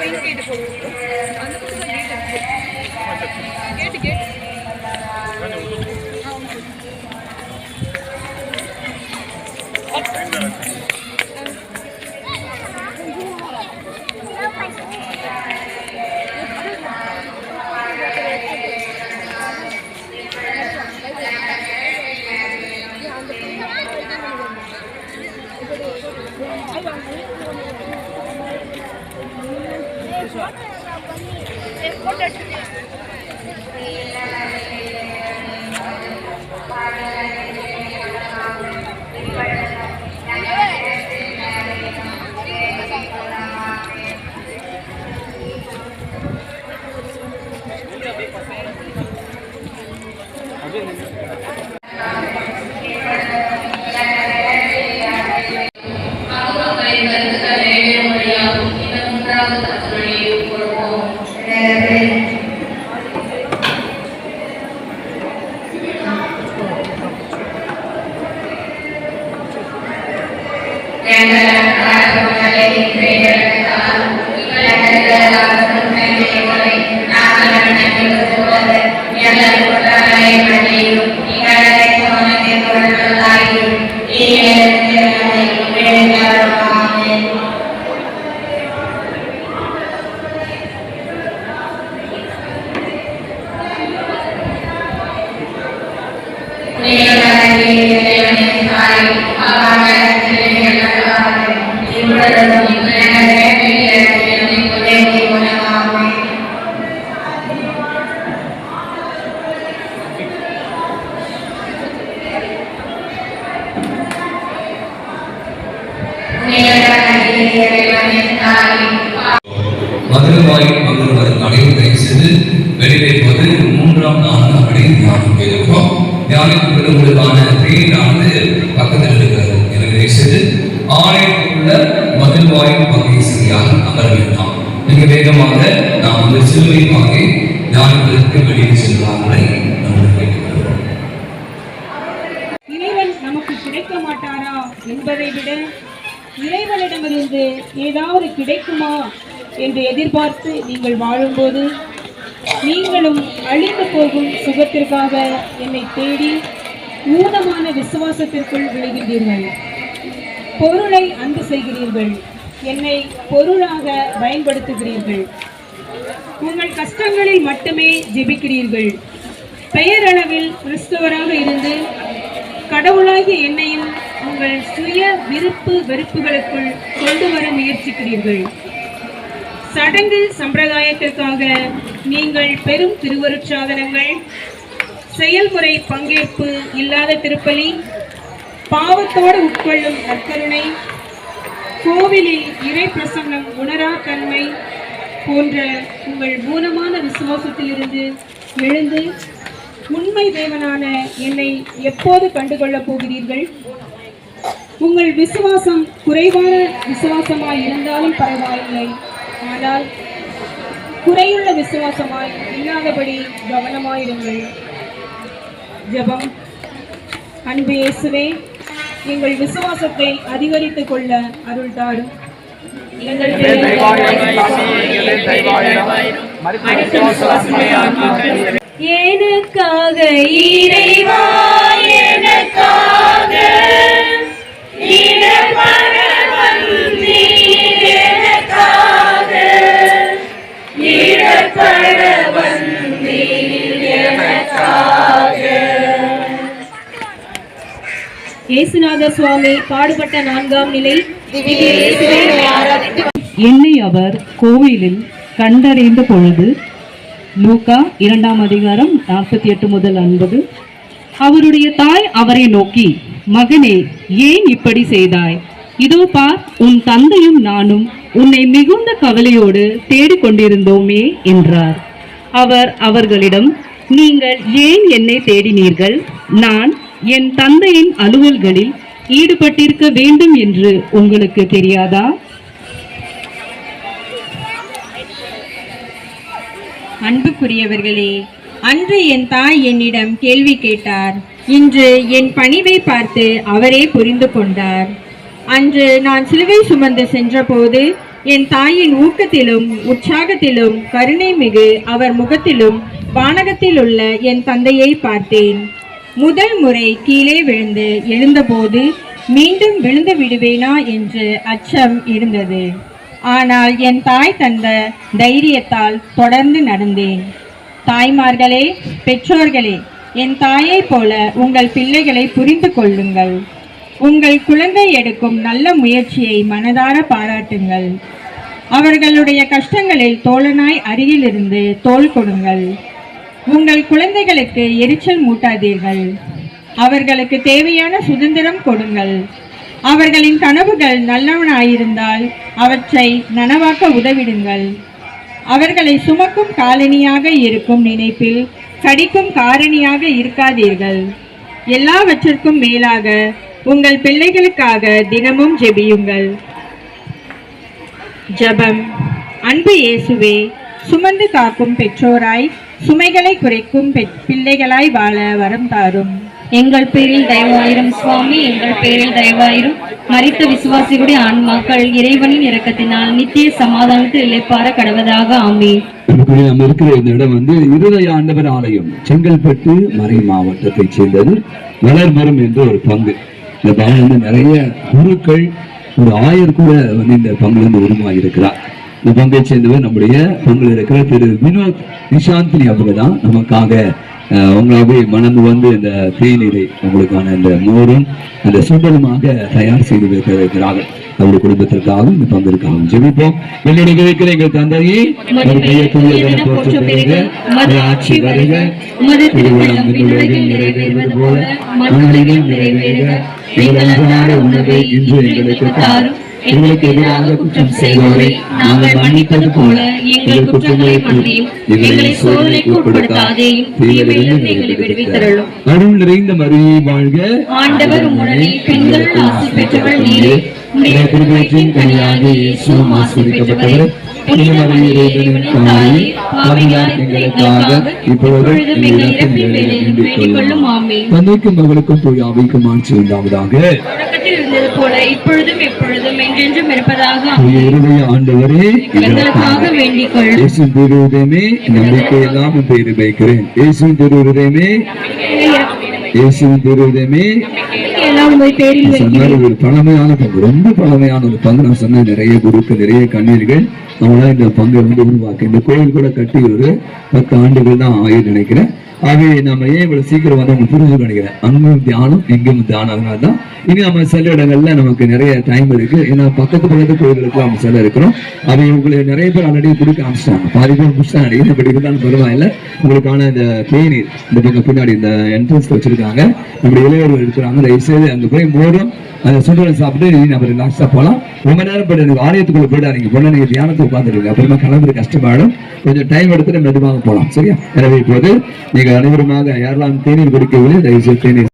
benim hedef olurdu. છો. மதுரவாயில் மதுரவாயில் அனைவரும் தயவு செய்து வெளியேறுவது மூன்றாம் நான்கு அப்படி தியானம் செய்திருக்கோம் தியானிக்கும் உங்களுக்கான வீடானது பக்கத்தில் இருக்கிறது எனவே தயவு செய்து ஆலயத்துக்குள்ள மதுரவாயில் பகுதி சரியாக அமர வேண்டாம் மிக வேகமாக நாம் வந்து சிலுவை வாங்கி தியானத்திற்கு வெளியே செல்வார்களை இறைவன் நமக்கு கிடைக்க மாட்டாரா என்பதை விட இறைவனிடமிருந்து ஏதாவது கிடைக்குமா என்று எதிர்பார்த்து நீங்கள் வாழும்போது நீங்களும் அழிந்து போகும் சுகத்திற்காக என்னை தேடி ஊனமான விசுவாசத்திற்குள் விழுகின்றீர்கள். பொருளை அன்பு செய்கிறீர்கள். என்னை பொருளாக பயன்படுத்துகிறீர்கள். உங்கள் கஷ்டங்களில் மட்டுமே ஜெபிக்கிறீர்கள். பெயரளவில் கிறிஸ்தவராக இருந்து கடவுளாகிய என்னையும் உங்கள் சுய விருப்பு வெறுப்புகளுக்குள் கொண்டு வர முயற்சிக்கிறீர்கள். சடங்கு சம்பிரதாயத்திற்காக நீங்கள் பெரும் திருவருட்சாதனங்கள் செயல்முறை பங்கேற்பு இல்லாத திருப்பலி பாவத்தோடு உட்கொள்ளும் நற்கருணை கோவிலில் இறை பிரசங்கம் உணரா தன்மை போன்ற உங்கள் மூலமான விசுவாசத்திலிருந்து எழுந்து உண்மை தேவனான என்னை எப்போது கண்டுகொள்ளப் போகிறீர்கள்? உங்கள் விசுவாசம் குறைவான விசுவாசமாய் இருந்தாலும் பரவாயில்லை. ஆனால் குறையுள்ள விசுவாசமாய் இல்லாதபடி கவனமாயிருங்கள். ஜெபம். அன்பு இயேசுவே எங்கள் விசுவாசத்தை அதிகரித்துக் கொள்ள அருள் தாரும். எனக்காக இறைவா இயேசுநாத சுவாமி பாடுபட்ட நான்காம் நிலை. என்னை அவர் கோவிலில் கண்டறிந்த பொழுது லூக்கா இரண்டாம் அதிகாரம் நாற்பத்தி எட்டு முதல் ஐம்பது அவருடைய தாய் அவரை நோக்கி மகனே ஏன் இப்படி செய்தாய்? இதோ பார் உன் தந்தையும் நானும் உன்னை மிகுந்த கவலையோடு தேடிக் கொண்டிருந்தோமே என்றார். அவர் அவர்களிடம் நீங்கள் ஏன் என்னை தேடினீர்கள்? நான் என் தந்தையின் அலுவல்களில் ஈடுபட்டிருக்க வேண்டும் என்று உங்களுக்கு தெரியாதா? அன்புக்குரியவர்களே அன்று என் தாய் என்னிடம் கேள்வி கேட்டார். இன்று என் பணிவை பார்த்து அவரே புரிந்து கொண்டார். அன்று நான் சிலுவை சுமந்து சென்றபோது என் தாயின் ஊக்கத்திலும் உற்சாகத்திலும் கருணை மிகு அவர் முகத்திலும் வானகத்தில் உள்ள என் தந்தையை பார்த்தேன். முதல் முறை கீழே விழுந்து எழுந்தபோது மீண்டும் விழுந்து விடுவேனா என்று அச்சம் இருந்தது. ஆனால் என் தாய் தந்த தைரியத்தால் தொடர்ந்து நடந்தேன். தாய்மார்களே பெற்றோர்களே என் தாயைப் போல உங்கள் பிள்ளைகளை புரிந்து கொள்ளுங்கள். உங்கள் குழந்தை எடுக்கும் நல்ல முயற்சியை மனதார பாராட்டுங்கள். அவர்களுடைய கஷ்டங்களில் தோழனாய் அருகிலிருந்து தோள் கொடுங்கள். உங்கள் குழந்தைகளுக்கு எரிச்சல் மூட்டாதீர்கள். அவர்களுக்கு தேவையான சுதந்திரம் கொடுங்கள். அவர்களின் கனவுகள் நல்லவனாயிருந்தால் அவற்றை நனவாக்க உதவிடுங்கள். அவர்களை சுமக்கும் காலனியாக இருக்கும் நினைப்பில் கடிக்கும் காரணியாக இருக்காதீர்கள். எல்லாவற்றிற்கும் மேலாக உங்கள் பிள்ளைகளுக்காக தினமும் ஜெபியுங்கள். ஜெபம். அன்பு இயேசுவே சுமந்து காக்கும் பெற்றோராய் சுமைகளை குறைக்கும் பிள்ளைகளாய் வாழ வரம் தாரும். எங்கள் பேரில் தயவாயிரும் சுவாமி எங்கள் பேரில் தயவாயிரும். மரித்த விசுவாசிகளுடைய ஆன்மாக்கள் இறைவனின் இரக்கத்தினால் நித்திய சமாதானத்தில் இழைப்பார கடவதாக ஆமே நம்ம இருக்கிற இந்த இடம் வந்து இருதய ஆண்டவர் ஆலயம் செங்கல்பட்டு மறை மாவட்டத்தைச் சேர்ந்தது. வளர்மரம் என்ற ஒரு பங்கு. இந்த பங்கு வந்து நிறைய குருக்கள் ஒரு ஆயர் கூட வந்து இந்த பங்குல இருந்து உருவாகி இருக்கிறார் இந்த பங்கை சேர்ந்தவர் நம்முடைய பங்குல இருக்கிற திரு வினோத் நிஷாந்தினி அவங்க தான். நமக்காக உங்களாவே மனம் வந்து இந்த தேநீரை உங்களுக்கான இந்த மோரும் அந்த சுண்டலுமாக தயார் செய்து வைத்திருக்கிறார்கள். அவருடைய குடும்பத்திற்காகவும் இந்த பங்கிற்காகவும் ஜெபிப்போம். என்னுடைய வைக்கிற எங்கள் தந்தையே ஆட்சி வருக. நிறைவேறுவது போல நிறைவேறுக. எங்கள் உணவை இன்று எங்களுக்கு எங்களுக்கு எதிராக குற்றம் செய்வோரை நாங்கள் மன்னிப்பது போல எங்கள் குற்றங்களை மன்னியும். எங்களை சோதனைக்கு உட்படுத்தாதேயும் தீமையிலிருந்து எங்களை விடுவித்தருளும். அருள் நிறைந்த மரியை வாழ்க. ஆண்டவர் உம்முடனே பெண்கள் ஆசி பெற்றவள் நீரே. உம்முடைய திருவயிற்றின் கனியாக இயேசுவும் ஆமென். தந்தைக்கும் மகளுக்கும் தூய் அவைக்கும் ஆட்சி உண்டாவதாக. இப்பொழுதும் எப்பொழுதும் என்றென்றும் இருப்பதாக தூய இருதய ஆண்டவரே எங்களுக்காக வேண்டிக் கொள்ளும் இயேசு திருவுதயமே நம்பிக்கை எல்லாம் பேரு வைக்கிறேன் இயேசு திருவுதயமே இயேசு திருவுதயமே சொன்னாரு ஒரு பழமையான பங்கு ரொம்ப பழமையான ஒரு பங்கு நான் சொன்ன நிறைய குருக்கள் நிறைய கண்ணீர்கள். அவங்களாம் இந்த பங்கை வந்து உருவாக்கு. இந்த கோயில் கூட கட்டி ஒரு பத்து ஆண்டுகள் தான் ஆயுள் நினைக்கிறேன். ஆகவே நம்ம ஏன் இவ்வளவு சீக்கிரம் வந்து உங்களுக்கு புரிஞ்சு நினைக்கிறேன்? அங்கும் தியானம் எங்கும் தியானம். அதனால தான் இனி நம்ம சில இடங்கள்ல நமக்கு நிறைய டைம் இருக்கு. ஏன்னா பக்கத்து பக்கத்து கோயில்களுக்கு நம்ம சில இருக்கிறோம். அவை உங்களுக்கு நிறைய பேர் ஆல்ரெடி கொடுக்க ஆரம்பிச்சிட்டாங்க. பாதி பேர் முடிச்சுட்டாங்க. நினைக்கிறேன் பட் இருந்தாலும் பரவாயில்ல. உங்களுக்கான இந்த தேநீர் இந்த பக்கம் பின்னாடி இந்த என்ட்ரன்ஸ் வச்சிருக்காங்க. நம்முடைய இளையர்கள் இருக்கிறாங்க. தயவு செய்து அங்க போய் மோரும் அந்த சுண்டலை சாப்பிட்டு நீ நம்ம ரிலாக்ஸா போகலாம் ரொம்ப நேரம் போய் எனக்கு ஆலயத்துக்குள்ள போயிடாதீங்க. பொண்ணு நீங்க தியானத்துக்கு உட்காந்துருங்க அப்புறமா கிளம்புறது கஷ்டமாயிடும் கொஞ்சம் டைம் எடுத்துட்டு மெதுவாக போகலாம் சரியா? எனவே இப்போது நீங்கள் அனைவருமாக யாரெல்லாம் தேநீர் குடிக்கவில்லை தயவு செய்து தேநீர்